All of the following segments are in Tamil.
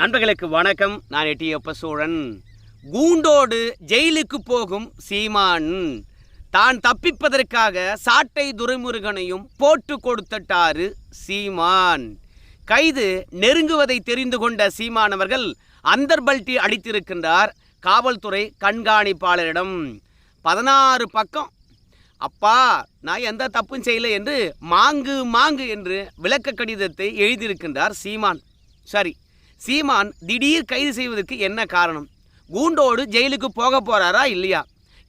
நண்பர்களுக்கு வணக்கம். நான் எட்டியப்ப சோழன் கூண்டோடு ஜெயிலுக்கு போகும் சீமான். தான் தப்பிப்பதற்காக சாட்டை துரைமுருகனையும் போட்டு கொடுத்தட்டாரு சீமான். கைது நெருங்குவதை தெரிந்து கொண்ட சீமானவர்கள் அந்தர்பல்டி அந்தர்பல்ட்டி அடித்திருக்கின்றார் காவல்துறை கண்காணிப்பாளரிடம். பதினாறு பக்கம். அப்பா நான் எந்த தப்பும் செய்யலை என்று மாங்கு மாங்கு என்று விளக்க கடிதத்தை எழுதியிருக்கின்றார் சீமான். சரி சீமான் திடீர் கைது செய்வதற்கு என்ன காரணம்? கூண்டோடு ஜெயிலுக்கு போக போறாரா இல்லையா?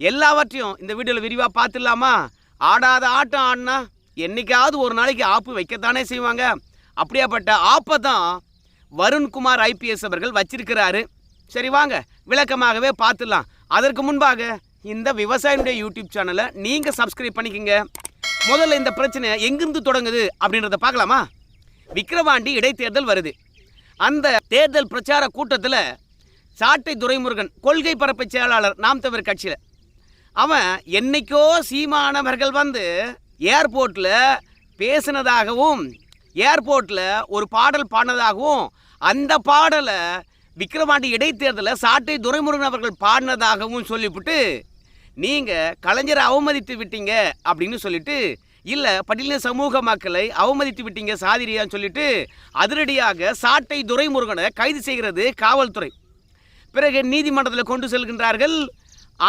எல்லாவற்றையும் இந்த வீடியோவில் விரிவாக பார்த்துடலாமா? ஆடாத ஆட்டம் ஆடினா என்னைக்காவது ஒரு நாளைக்கு ஆப்பு வைக்கத்தானே செய்வாங்க. அப்படியாப்பட்ட ஆப்பை தான் வருண்குமார் ஐபிஎஸ் அவர்கள் வச்சிருக்கிறாரு. சரி வாங்க விளக்கமாகவே பார்த்துடலாம். அதற்கு முன்பாக இந்த விவசாயினுடைய யூடியூப் சேனலை நீங்கள் சப்ஸ்கிரைப் பண்ணிக்கங்க. முதல்ல இந்த பிரச்சனை எங்கிருந்து தொடங்குது அப்படின்றத பார்க்கலாமா? விக்கிரவாண்டி இடைத்தேர்தல் வருது. அந்த தேர்தல் பிரச்சார கூட்டத்தில் சாட்டை துரைமுருகன் கொள்கை பரப்பு செயலாளர் நாம் தவிர கட்சியில். அவன் என்னைக்கோ சீமானவர்கள் வந்து ஏர்போர்ட்டில் பேசினதாகவும் ஏர்போர்ட்டில் ஒரு பாடல் பாடினதாகவும் அந்த பாடலை விக்ரவாண்டி இடைத்தேர்தலில் சாட்டை துரைமுருகன் அவர்கள் பாடினதாகவும் சொல்லிவிட்டு நீங்கள் கலைஞரை அவமதித்து விட்டீங்க அப்படின்னு சொல்லிட்டு இல்லை பட்டியலின சமூக மக்களை அவமதித்து விட்டீங்க சாதிரியான்னு சொல்லிட்டு அதிரடியாக சாட்டை துரைமுருகனை கைது செய்கிறது காவல்துறை. பிறகு நீதிமன்றத்தில் கொண்டு செல்கின்றார்கள்.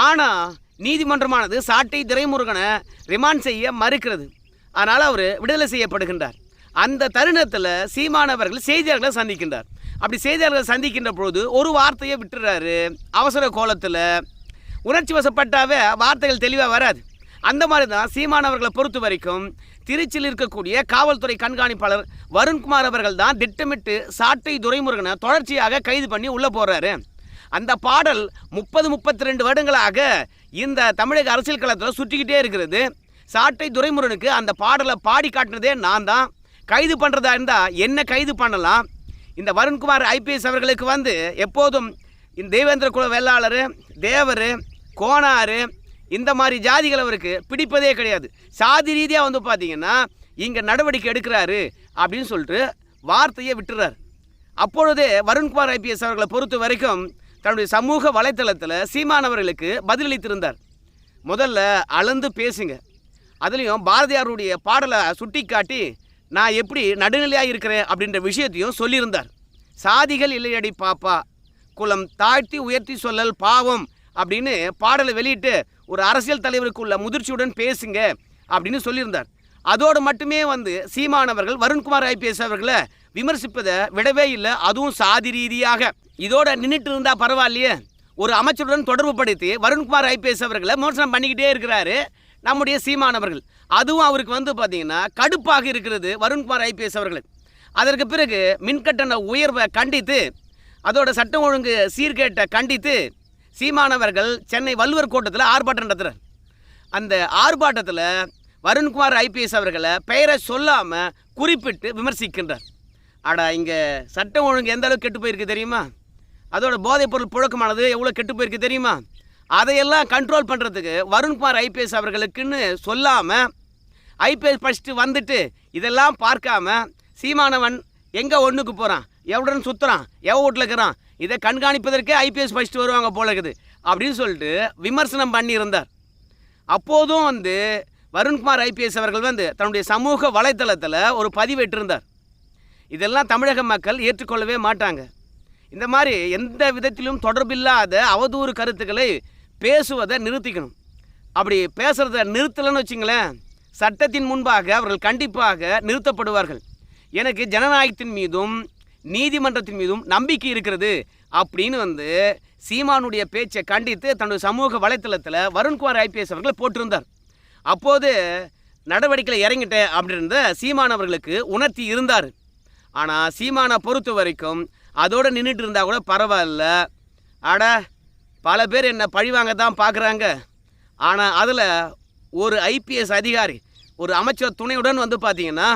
ஆனால் நீதிமன்றமானது சாட்டை துரைமுருகனை ரிமாண்ட் செய்ய மறுக்கிறது. அதனால் அவர் விடுதலை செய்யப்படுகின்றார். அந்த தருணத்தில் சீமானவர்கள் செய்தியாளர்களை சந்திக்கின்றார். அப்படி செய்தியாளர்களை சந்திக்கின்ற பொழுது ஒரு வார்த்தையை விட்டுறாரு. அவசர கோலத்தில் உணர்ச்சி வசப்பட்டாவே வார்த்தைகள் தெளிவாக வராது. அந்த மாதிரி தான் சீமானவர்களை பொறுத்த வரைக்கும் திருச்சியில் இருக்கக்கூடிய காவல்துறை கண்காணிப்பாளர் வருண்குமார் அவர்கள் தான் திட்டமிட்டு சாட்டை துரைமுருகனை தொடர்ச்சியாக கைது பண்ணி உள்ளே போகிறாரு அந்த பாடல் முப்பது முப்பத்தி ரெண்டு வருடங்களாக இந்த தமிழக அரசியல் களத்தில் சுற்றிக்கிட்டே இருக்கிறது. சாட்டை துரைமுருகனுக்கு அந்த பாடலை பாடி காட்டினதே நான் தான். கைது பண்ணுறதா இருந்தால் என்ன கைது பண்ணலாம்? இந்த வருண்குமார் ஐபிஎஸ் அவர்களுக்கு வந்து எப்போதும் இந்த தேவேந்திர குல வேளாளர் தேவர் கோனார் இந்த மாதிரி ஜாதிகள் அவருக்கு பிடிப்பதே கிடையாது. சாதி ரீதியாக வந்து பார்த்தீங்கன்னா இங்கே நடவடிக்கை எடுக்கிறாரு அப்படின்னு சொல்லிட்டு வார்த்தையை விட்டுறார். அப்பொழுதே வருண்குமார் ஐபிஎஸ் அவர்களை பொறுத்த வரைக்கும் தன்னுடைய சமூக வலைத்தளத்தில் சீமானவர்களுக்கு பதிலளித்திருந்தார். முதல்ல அளந்து பேசுங்க. அதுலேயும் பாரதியாருடைய பாடலை சுட்டிக்காட்டி நான் எப்படி நடுநிலையாக இருக்கிறேன் அப்படின்ற விஷயத்தையும் சொல்லியிருந்தார். சாதிகள் இல்லையடி பாப்பா. குலம் தாழ்த்தி உயர்த்தி சொல்லல் பாவம் அப்படின்னு பாடலை வெளியிட்டு ஒரு அரசியல் தலைவருக்குள்ள முதிர்ச்சியுடன் பேசுங்க அப்படின்னு சொல்லியிருந்தார். அதோடு மட்டுமே வந்து சீமானவர்கள் வருண்குமார் ஐபிஎஸ் அவர்களை விமர்சிப்பதை விடவே இல்லை. அதுவும் சாதி ரீதியாக. இதோட நின்றுட்டு இருந்தா பரவாயில்லையே. ஒரு அமைச்சருடன் தொடர்பு படுத்தி வருண்குமார் ஐபிஎஸ் அவர்களை விமர்சனம் பண்ணிக்கிட்டே இருக்கிறாரு நம்முடைய சீமானவர்கள் அதுவும் அவருக்கு வந்து பார்த்தீங்கன்னா கடுப்பாக இருக்கிறது வருண்குமார் ஐபிஎஸ் அவர்கள். அதற்கு பிறகு மின்கட்டண உயர்வை கண்டித்து அதோட சட்டம் ஒழுங்கு சீர்கேட்டை கண்டித்து சீமானவர்கள் சென்னை வள்ளுவர் கோட்டத்தில் ஆர்ப்பாட்டம் நடத்துகிறார் அந்த ஆர்ப்பாட்டத்தில் வருண்குமார் ஐபிஎஸ் அவர்களை பெயரை சொல்லாமல் குறிப்பிட்டு விமர்சிக்கின்றார். ஆடா இங்கே சட்டம் ஒழுங்கு எந்த அளவுக்கு கெட்டு போயிருக்கு தெரியுமா? அதோட போதைப்பொருள் புழக்கமானது எவ்வளோ கெட்டு போயிருக்கு தெரியுமா? அதையெல்லாம் கண்ட்ரோல் பண்ணுறதுக்கு வருண்குமார் ஐபிஎஸ் அவர்களுக்குன்னு சொல்லாமல் ஐபிஎஸ் படிச்சுட்டு வந்துட்டு இதெல்லாம் பார்க்காம சீமானவன் எங்கே ஒன்றுக்கு போகிறான் எவ்வளோன்னு சுற்றுறான் எவ வீட்டில் இருக்கிறான்? இதை கண்காணிப்பதற்கே ஐபிஎஸ் ஃபஸ்ட்டு வருவாங்க போல இருக்குது. அப்படின்னு சொல்லிட்டு விமர்சனம் பண்ணியிருந்தார். அப்போதும் வந்து வருண்குமார் ஐபிஎஸ் அவர்கள் வந்து தன்னுடைய சமூக வலைத்தளத்தில் ஒரு பதிவேற்றிருந்தார். இதெல்லாம் தமிழக மக்கள் ஏற்றுக்கொள்ளவே மாட்டாங்க. இந்த மாதிரி எந்த விதத்திலும் தொடர்பில்லாத அவதூறு கருத்துக்களை பேசுவதை நிறுத்திக்கணும். அப்படி பேசுகிறத நிறுத்தலைன்னு வச்சுங்களேன் சட்டத்தின் முன்பாக அவர்கள் கண்டிப்பாக நிறுத்தப்படுவார்கள். எனக்கு ஜனநாயகத்தின் மீதும் நீதிமன்றத்தின் மீதும் நம்பிக்கை இருக்கிறது அப்படின்னு வந்து சீமானுடைய பேச்சை கண்டித்து தன்னுடைய சமூக வலைத்தளத்தில் வருண்குமார் ஐபிஎஸ் அவர்களை போட்டிருந்தார். அப்போது நடவடிக்கையில் இறங்கிட்டேன் அப்படின்றத சீமான் அவர்களுக்கு உணர்த்தி இருந்தார். ஆனால் சீமானை பொறுத்த வரைக்கும் அதோடு நின்றுட்டு இருந்தால் கூட பரவாயில்ல. அட பல பேர் என்னை பழிவாங்க தான் பார்க்குறாங்க ஆனால் அதில் ஒரு ஐபிஎஸ் அதிகாரி ஒரு அமைச்சர் துணையுடன் வந்து பார்த்தீங்கன்னா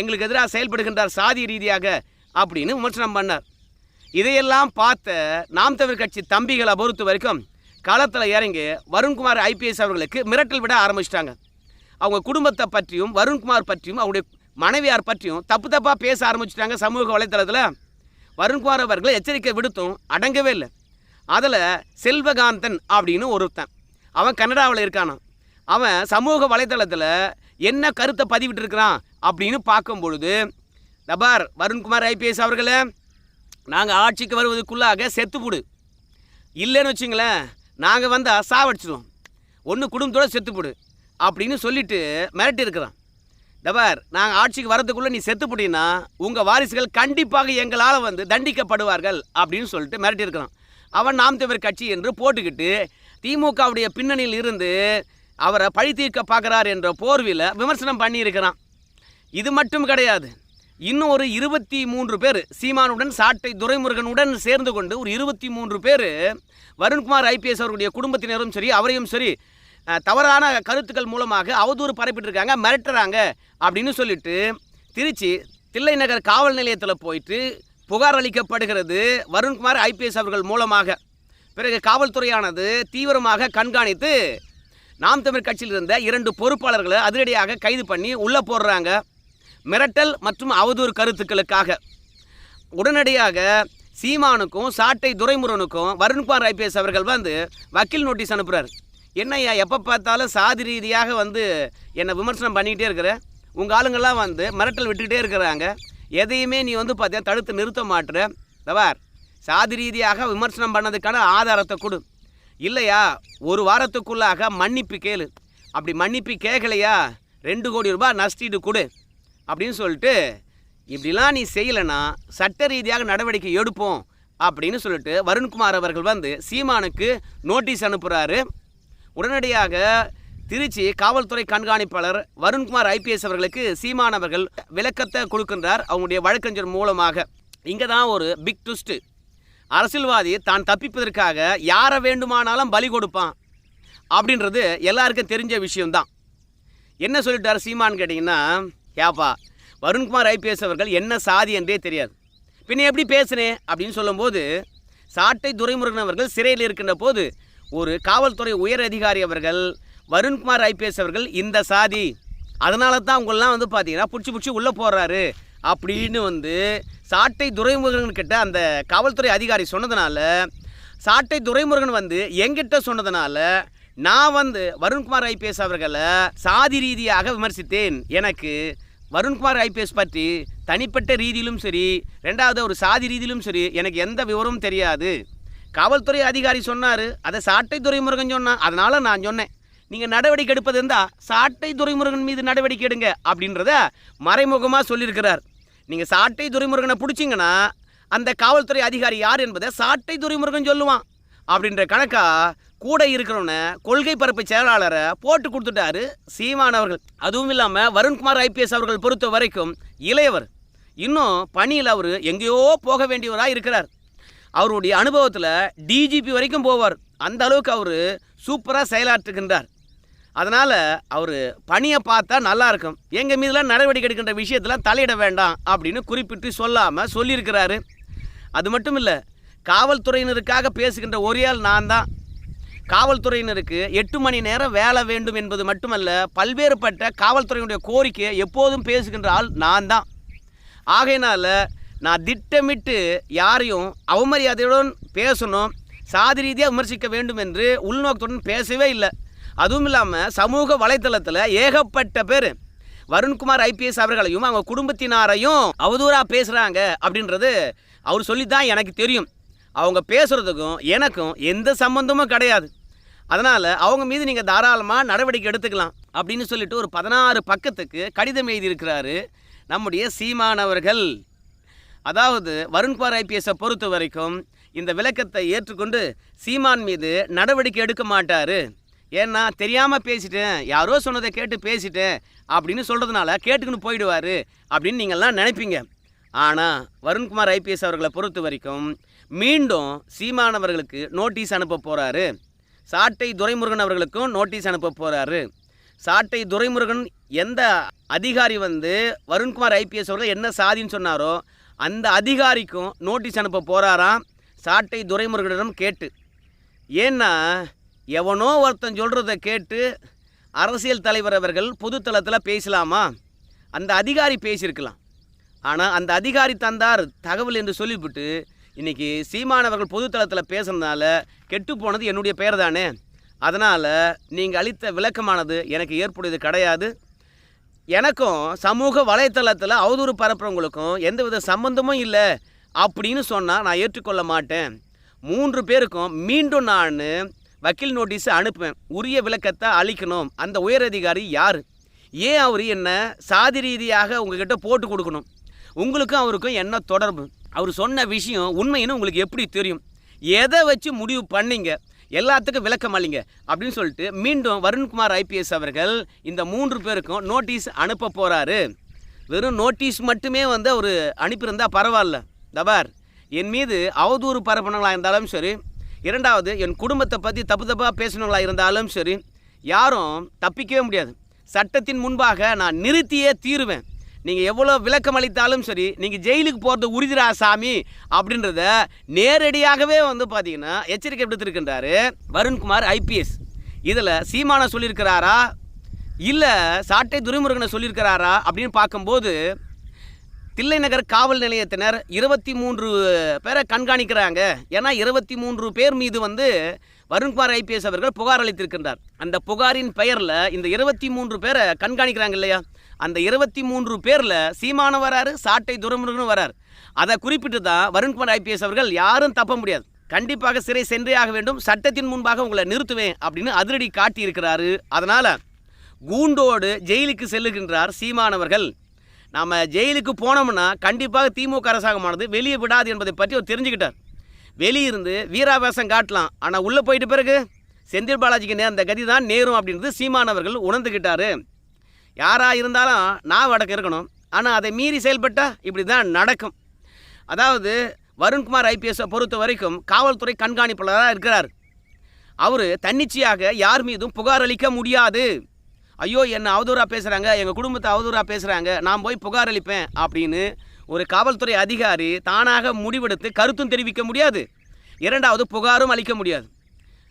எங்களுக்கு எதிராக செயல்படுகின்றார் சாதி ரீதியாக. அப்படின்னு விமர்சனம் பண்ணார். இதையெல்லாம் பார்த்த நாம் தமிழ் கட்சி தம்பிகளை பொறுத்த வரைக்கும் களத்தில் இறங்கி வருண்குமார் ஐபிஎஸ் அவர்களுக்கு மிரட்டல் விட ஆரம்பிச்சிட்டாங்க. அவங்க குடும்பத்தை பற்றியும் வருண்குமார் பற்றியும் அவங்களுடைய மனைவியார் பற்றியும் தப்பு தப்பாக பேச ஆரம்பிச்சிட்டாங்க சமூக வலைத்தளத்தில். வருண்குமார் அவர்களை எச்சரிக்கை விடுத்தும் அடங்கவே இல்லை. அதில் செல்வகாந்தன் அப்படின்னு ஒருத்தன். அவன் கனடாவில் இருக்கானான் அவன் சமூக வலைதளத்தில் என்ன கருத்தை பதிவிட்டு இருக்கிறான் அப்படின்னு பார்க்கும் பொழுது தபார் வருண்குமார் ஐபிஎஸ் அவர்களே நாங்கள் ஆட்சிக்கு வருவதுக்குள்ளாக செத்துப்புடு இல்லைன்னு வச்சுங்களேன் நாங்கள் வந்தால் சாவடிச்சிடுவோம் ஒன்று குடும்பத்தோட செத்துப்புடு அப்படின்னு சொல்லிட்டு மிரட்டி இருக்கிறான். தபார் நாங்கள் ஆட்சிக்கு வரதுக்குள்ளே நீ செத்துப்புட்டினா உங்கள் வாரிசுகள் கண்டிப்பாக எங்களால் வந்து தண்டிக்கப்படுவார்கள் அப்படின்னு சொல்லிட்டு மிரட்டி இருக்கிறான். அவன் நாம் தமிழர் கட்சி என்று போட்டுக்கிட்டு திமுகவுடைய பின்னணியில் இருந்து அவரை பழி தீர்க்க பார்க்குறார் என்ற போர்வில் விமர்சனம் பண்ணியிருக்கிறான். இது மட்டும் கிடையாது. இன்னும் ஒரு இருபத்தி மூன்று பேர் சீமானுடன் சாட்டை துரைமுருகனுடன் சேர்ந்து கொண்டு ஒரு இருபத்தி மூன்று பேர் வருண்குமார் ஐபிஎஸ் அவருடைய குடும்பத்தினரும் சரி அவரையும் சரி தவறான கருத்துக்கள் மூலமாக அவதூறு பரப்பிட்டு இருக்காங்க மிரட்டுறாங்க அப்படின்னு சொல்லிட்டு திருச்சி தில்லை நகர் காவல் நிலையத்தில் போயிட்டு புகார் அளிக்கப்படுகிறது வருண்குமார் ஐபிஎஸ் அவர்கள் மூலமாக. பிறகு காவல்துறையானது தீவிரமாக கண்காணித்து நாம் தமிழ் கட்சியில் இருந்த இரண்டு பொறுப்பாளர்களை அதிரடியாக கைது பண்ணி உள்ளே போடுறாங்க. மிரட்டல் மற்றும் அவதூறு கருத்துக்களுக்காக. உடனடியாக சீமானுக்கும் சாட்டை துரைமுருகனுக்கும் வருண்குமார் ஐபிஎஸ் அவர்கள் வந்து வக்கீல் நோட்டீஸ் அனுப்புகிறார் என்னய்யா எப்போ பார்த்தாலும் சாதி ரீதியாக வந்து என்னை விமர்சனம் பண்ணிக்கிட்டே இருக்கிற? உங்கள் ஆளுங்கள்லாம் வந்து மிரட்டல் விட்டுக்கிட்டே இருக்கிறாங்க. எதையுமே நீ வந்து பார்த்தியா தடுத்து நிறுத்த மாட்டுற தவார் சாதி ரீதியாக விமர்சனம் பண்ணதுக்கான ஆதாரத்தை கொடு. இல்லையா ஒரு வாரத்துக்குள்ளாக மன்னிப்பு கேளு. அப்படி மன்னிப்பு கேட்கலையா ரெண்டு கோடி ரூபாய் நஷ்டீடு கொடு. அப்படின்னு சொல்லிட்டு இப்படிலாம் நீ செய்யலைன்னா சட்ட ரீதியாக நடவடிக்கை எடுப்போம் அப்படின்னு சொல்லிட்டு வருண்குமார் அவர்கள் வந்து சீமானுக்கு நோட்டீஸ் அனுப்புகிறாரு உடனடியாக திருச்சி காவல்துறை கண்காணிப்பாளர் வருண்குமார் ஐபிஎஸ் அவர்களுக்கு சீமான் அவர்கள் விளக்கத்தை கொடுக்கின்றார் அவங்களுடைய வழக்கறிஞர் மூலமாக. இங்கே தான் ஒரு பிக் ட்விஸ்ட்டு அரசியல்வாதி தான் தப்பிப்பதற்காக யாரை வேண்டுமானாலும் பலி கொடுப்பான் அப்படின்றது எல்லாருக்கும் தெரிஞ்ச விஷயம்தான். என்ன சொல்லிட்டார் சீமான்னு கேட்டிங்கன்னா ஏப்பா வருண்குமார் ஐபிஎஸ் அவர்கள் என்ன சாதி என்றே தெரியாது. பின்ன எப்படி பேசுனேன் அப்படின்னு சொல்லும்போது சாட்டை துரைமுருகன் அவர்கள் சிறையில் இருக்கின்ற போது ஒரு காவல்துறை உயர் அதிகாரி அவர்கள் வருண்குமார் ஐபிஎஸ் அவர்கள் இந்த சாதி அதனால தான் அவங்களாம் வந்து பார்த்தீங்கன்னா பிடிச்சி பிடிச்சி உள்ளே போடுறாரு அப்படின்னு வந்து சாட்டை துரைமுருகன் கிட்ட அந்த காவல்துறை அதிகாரி சொன்னதுனால சாட்டை துரைமுருகன் வந்து எங்கிட்ட சொன்னதுனால நான் வந்து வருண்குமார் ஐபிஎஸ் அவர்களை சாதி ரீதியாக விமர்சித்தேன். எனக்கு வருண்குமார் ஐபிஎஸ் பற்றி தனிப்பட்ட ரீதியிலும் சரி ரெண்டாவது ஒரு சாதி ரீதியிலும் சரி எனக்கு எந்த விவரமும் தெரியாது. காவல்துறை அதிகாரி சொன்னார் அதை சாட்டை துறைமுருகன் சொன்னான். அதனால் நான் சொன்னேன். நீங்கள் நடவடிக்கை எடுப்பது இருந்தால் சாட்டை துறைமுருகன் மீது நடவடிக்கை எடுங்க அப்படின்றத மறைமுகமாக சொல்லியிருக்கிறார். நீங்கள் சாட்டை துறைமுருகனை பிடிச்சிங்கன்னா அந்த காவல்துறை அதிகாரி யார் என்பதை சாட்டை துறைமுருகன் சொல்லுவான். அப்படின்ற கணக்காக கூட இருக்கிறவன கொள்கை பரப்பு செயலாளரை போட்டு கொடுத்துட்டாரு சீமான் அவர்கள். அதுவும் இல்லாமல் வருண்குமார் ஐபிஎஸ் அவர்கள் பொறுத்த வரைக்கும் இளையவர். இன்னும் பணியில் அவர் எங்கேயோ போக வேண்டியவராக இருக்கிறார். அவருடைய அனுபவத்தில் டிஜிபி வரைக்கும் போவார். அந்த அளவுக்கு அவர் சூப்பராக செயலாற்றுகின்றார். அதனால் அவர் பணியை பார்த்தா நல்லாயிருக்கும் எங்கள் மீதெல்லாம் நடவடிக்கை எடுக்கின்ற விஷயத்தெலாம் தலையிட வேண்டாம் அப்படின்னு குறிப்பிட்டு சொல்லாமல் சொல்லியிருக்கிறாரு. அது மட்டும் இல்லை காவல்துறையினருக்காக பேசுகின்ற ஒரே ஆள் நான் தான். காவல்துறையினருக்கு எட்டு மணி நேரம் வேலை வேண்டும் என்பது மட்டுமல்ல பல்வேறுபட்ட காவல்துறையினுடைய கோரிக்கையை எப்போதும் பேசுகின்ற ஆள் நான் தான். ஆகையினால் நான் திட்டமிட்டு யாரையும் அவமரியாதையுடன் பேசணும் சாதி ரீதியாக விமர்சிக்க வேண்டும் என்று உள்நோக்கத்துடன் பேசவே இல்லை. அதுவும் இல்லாமல் சமூக வலைத்தளத்தில் ஏகப்பட்ட பேர் வருண்குமார் ஐபிஎஸ் அவர்களையும் அவங்க குடும்பத்தினாரையும் அவதூறாக பேசுகிறாங்க அப்படின்றது அவர் சொல்லி தான் எனக்கு தெரியும். அவங்க பேசுகிறதுக்கும் எனக்கும் எந்த சம்பந்தமும் கிடையாது. அதனால் அவங்க மீது நீங்கள் தாராளமாக நடவடிக்கை எடுத்துக்கலாம் அப்படின்னு சொல்லிட்டு ஒரு பதினாறு பக்கத்துக்கு கடிதம் எழுதியிருக்கிறாரு நம்முடைய சீமானவர்கள். அதாவது வருண்குமார் ஐபிஎஸை பொறுத்த வரைக்கும் இந்த விளக்கத்தை ஏற்றுக்கொண்டு சீமான் மீது நடவடிக்கை எடுக்க மாட்டார். ஏன்னா தெரியாமல் பேசிட்டேன் யாரோ சொன்னதை கேட்டு பேசிட்டேன் அப்படின்னு சொல்கிறதுனால கேட்டுக்கின்னு போயிடுவார் அப்படின்னு நீங்கள்லாம் நினைப்பீங்க. ஆனால் வருண்குமார் ஐபிஎஸ் அவர்களை பொறுத்த வரைக்கும் மீண்டும் சீமானவர்களுக்கு நோட்டீஸ் அனுப்ப போகிறாரு சாட்டை துரைமுருகன் அவர்களுக்கும் நோட்டீஸ் அனுப்ப போகிறாரு சாட்டை துரைமுருகன் எந்த அதிகாரி வந்து வருண்குமார் ஐபிஎஸ் அவர்கள் என்ன சாதின்னு சொன்னாரோ அந்த அதிகாரிக்கும் நோட்டீஸ் அனுப்ப போகிறாராம் சாட்டை துரைமுருகனிடம் கேட்டு. ஏன்னா எவனோ ஒருத்தன் சொல்கிறத கேட்டு அரசியல் தலைவர் அவர்கள் பொதுத்தளத்தில் பேசலாமா? அந்த அதிகாரி பேசியிருக்கலாம். ஆனால் அந்த அதிகாரி தந்தார் தகவல் என்று சொல்லிவிட்டு இன்றைக்கி சீமானவர்கள் பொதுத்தளத்தில் பேசுனதுனால கெட்டு போனது என்னுடைய பெயர் தானே அதனால் நீங்கள் அளித்த விளக்கமானது எனக்கு ஏற்புடையது கிடையாது. எனக்கும் சமூக வலைத்தளத்தில் அவதூறு பரப்புறவங்களுக்கும் எந்தவித சம்பந்தமும் இல்லை அப்படின்னு சொன்னால் நான் ஏற்றுக்கொள்ள மாட்டேன். மூன்று பேருக்கும் மீண்டும் நான் வக்கீல் நோட்டீஸ் அனுப்புவேன். உரிய விளக்கத்தை அளிக்கணும். அந்த உயரதிகாரி யார்? ஏன் அவர் என்ன சாதி ரீதியாக உங்ககிட்ட போட்டு கொடுக்கணும்? உங்களுக்கும் அவருக்கும் என்ன தொடர்பு? அவர் சொன்ன விஷயம் உண்மைன்னு உங்களுக்கு எப்படி தெரியும்? எதை வச்சு முடிவு பண்ணீங்க? எல்லாத்துக்கும் விளக்கம் அளிங்க. அப்படின்னு சொல்லிட்டு மீண்டும் வருண்குமார் ஐபிஎஸ் அவர்கள் இந்த மூன்று பேருக்கும் நோட்டீஸ் அனுப்ப போகிறாரு வெறும் நோட்டீஸ் மட்டுமே வந்து அவர் அனுப்பியிருந்தா பரவாயில்ல. தபார் என் மீது அவதூறு பரப்பினவங்களாக இருந்தாலும் சரி இரண்டாவது என் குடும்பத்தை பற்றி தப்பு தப்பாக பேசினவங்களா இருந்தாலும் சரி யாரும் தப்பிக்கவே முடியாது. சட்டத்தின் முன்பாக நான் நிறுத்தியே தீருவேன். நீங்கள் எவ்வளோ விளக்கம் அளித்தாலும் சரி நீங்கள் ஜெயிலுக்கு போகிறது உறுதிரா சாமி அப்படின்றத நேரடியாகவே வந்து பார்த்தீங்கன்னா எச்சரிக்கை விடுத்திருக்கின்றாரு வருண்குமார் ஐபிஎஸ். இதில் சீமான சொல்லியிருக்கிறாரா? இல்லை சாட்டை துரைமுருகனை சொல்லியிருக்கிறாரா? அப்படின்னு பார்க்கும்போது தில்லைநகர் காவல் நிலையத்தினர் இருபத்தி மூன்று பேரை கண்காணிக்கிறாங்க. ஏன்னா இருபத்தி மூன்று பேர் மீது வந்து வருண்குமார் ஐபிஎஸ் அவர்கள் புகார் அளித்திருக்கின்றார். அந்த புகாரின் பெயரில் இந்த இருபத்தி மூன்று பேரை கண்காணிக்கிறாங்க இல்லையா? அந்த இருபத்தி மூன்று பேரில் சீமான வராரு சாட்டை துரமுருகனும் வரார். அதை குறிப்பிட்டு தான் வருண்குமார் ஐபிஎஸ் அவர்கள் யாரும் தப்ப முடியாது. கண்டிப்பாக சிறை சென்றே ஆக வேண்டும். சட்டத்தின் முன்பாக உங்களை நிறுத்துவேன் அப்படின்னு அதிரடி காட்டியிருக்கிறாரு. அதனால் கூண்டோடு ஜெயிலுக்கு செல்லுகின்றார் சீமானவர்கள் நாம் ஜெயிலுக்கு போனோம்னா கண்டிப்பாக திமுக அரசாங்கமானது வெளியே விடாது என்பதை பற்றி அவர் தெரிஞ்சுக்கிட்டார். வெளியிருந்து வீராவேசம் காட்டலாம். ஆனால் உள்ளே போயிட்ட பிறகு செந்தில் பாலாஜிக்கு நே அந்த கதி தான் நேரும் அப்படின்றது சீமானவர்கள் உணர்ந்துக்கிட்டாரு யாராக இருந்தாலும் நான் வடக்கு இருக்கணும். ஆனால் அதை மீறி செயல்பட்டால் இப்படி தான் நடக்கும். அதாவது வருண்குமார் ஐபிஎஸ்ஸை பொறுத்த வரைக்கும் காவல்துறை கண்காணிப்பாளராக இருக்கிறார். அவர் தன்னிச்சையாக யார் மீதும் புகார் அளிக்க முடியாது. ஐயோ என்ன அவதூறாக பேசுகிறாங்க எங்கள் குடும்பத்தை அவதூறாக பேசுகிறாங்க நான் போய் புகார் அளிப்பேன் அப்படின்னு ஒரு காவல்துறை அதிகாரி தானாக முடிவெடுத்து கருத்தும் தெரிவிக்க முடியாது. இரண்டாவது புகாரும் அளிக்க முடியாது.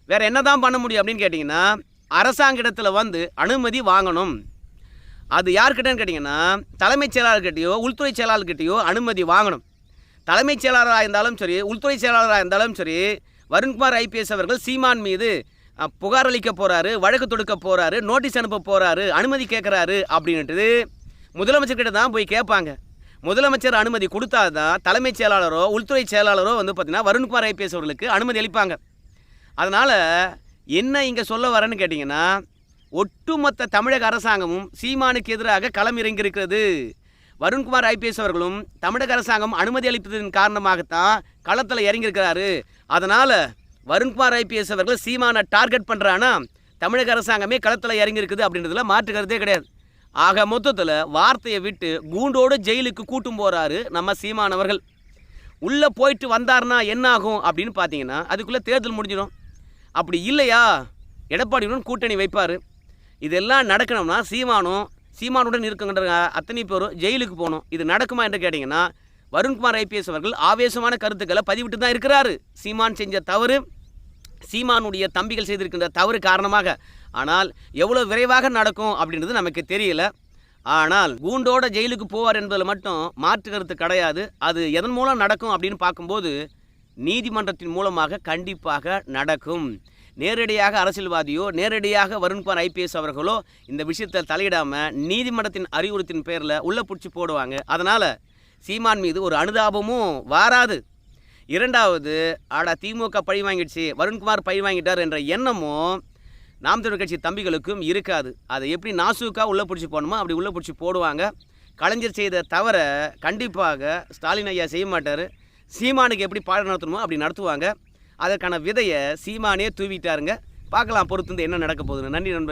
வேறு என்ன தான் பண்ண முடியும் அப்படின்னு கேட்டிங்கன்னா அரசாங்கிடத்தில் வந்து அனுமதி வாங்கணும். அது யார்கிட்டன்னு கேட்டிங்கன்னா தலைமைச் செயலாளர்கிட்டையோ உள்துறை செயலாளர்கிட்டையோ அனுமதி வாங்கணும். தலைமைச் செயலாளராக இருந்தாலும் சரி உள்துறை செயலாளராக இருந்தாலும் சரி வருண்குமார் ஐபிஎஸ் அவர்கள் சீமான் மீது புகார் அளிக்க போகிறாரு வழக்கு தொடுக்க போகிறாரு நோட்டீஸ் அனுப்ப போகிறாரு அனுமதி கேட்குறாரு அப்படின்ட்டு முதலமைச்சர்கிட்ட தான் போய் கேட்பாங்க. முதலமைச்சர் அனுமதி கொடுத்தா தான் தலைமைச் செயலாளரோ உள்துறை செயலாளரோ வந்து பார்த்திங்கன்னா வருண்குமார் ஐபிஎஸ் அவர்களுக்கு அனுமதி அளிப்பாங்க. அதனால் என்ன இங்கே சொல்ல வரேன்னு கேட்டிங்கன்னா ஒட்டுமொத்த தமிழக அரசாங்கமும் சீமானுக்கு எதிராக களம் இறங்கியிருக்கிறது. வருண்குமார் ஐபிஎஸ் அவர்களும் தமிழக அரசாங்கம் அனுமதி அளிப்பதன் காரணமாகத்தான் களத்தில் இறங்கியிருக்கிறாரு. அதனால் வருண்குமார் ஐபிஎஸ் அவர்கள் சீமானை டார்கெட் பண்ணுறான்னா தமிழக அரசாங்கமே களத்தில் இறங்கியிருக்குது அப்படின்றதுல மாற்று கருத்தே கிடையாது. ஆக மொத்தத்தில் வார்த்தையை விட்டு கூண்டோடு ஜெயிலுக்கு கூட்டும் போகிறாரு நம்ம சீமானவர்கள் உள்ளே போயிட்டு வந்தார்னா என்ன ஆகும் அப்படின்னு பார்த்தீங்கன்னா அதுக்குள்ளே தேர்தல் முடிஞ்சிடும். அப்படி இல்லையா? எடப்பாடியுடன் கூட்டணி வைப்பார். இதெல்லாம் நடக்கணும்னா சீமானும் சீமானுடன் இருக்குங்கிற அத்தனை பேரும் ஜெயிலுக்கு போகணும். இது நடக்குமா என்று கேட்டிங்கன்னா வருண்குமார் ஐபிஎஸ் அவர்கள் ஆவேசமான கருத்துக்களை பதிவிட்டு தான் இருக்கிறாரு. சீமான் செஞ்ச தவறு சீமானுடைய தம்பிகள் செய்திருக்கின்ற தவறு காரணமாக. ஆனால் எவ்வளோ விரைவாக நடக்கும் அப்படின்றது நமக்கு தெரியல. ஆனால் கூண்டோட ஜெயிலுக்கு போவார் என்பதில் மட்டும் மாற்று கருத்து கிடையாது. அது எதன் மூலம் நடக்கும் அப்படின்னு பார்க்கும்போது நீதிமன்றத்தின் மூலமாக கண்டிப்பாக நடக்கும். நேரடியாக அரசியல்வாதியோ நேரடியாக வருண்குமார் ஐபிஎஸ் அவர்களோ இந்த விஷயத்தில் தலையிடாமல் நீதிமன்றத்தின் அறிவுறுத்தின் பேரில் உள்ள பிடிச்சி போடுவாங்க. அதனால் சீமான் மீது ஒரு அனுதாபமும் வாராது. இரண்டாவது ஆடா திமுக பழி வாங்கிடுச்சு வருண்குமார் பழி வாங்கிட்டார் என்ற எண்ணமும் நாம் தமிழர் கட்சி தம்பிகளுக்கும் இருக்காது. அதை எப்படி நாசூக்கா உள்ளே பிடிச்சி போடணுமோ அப்படி உள்ளே பிடிச்சி போடுவாங்க. கலைஞர் செய்த தவிர கண்டிப்பாக ஸ்டாலின் ஐயா செய்ய மாட்டார். சீமானுக்கு எப்படி பாடம் நடத்தணுமோ அப்படி நடத்துவாங்க. அதற்கான விதையை சீமானே தூவிட்டாருங்க. பார்க்கலாம் பொறுத்து என்ன நடக்க போகுதுன்னு. நன்றி நண்பர்கள்.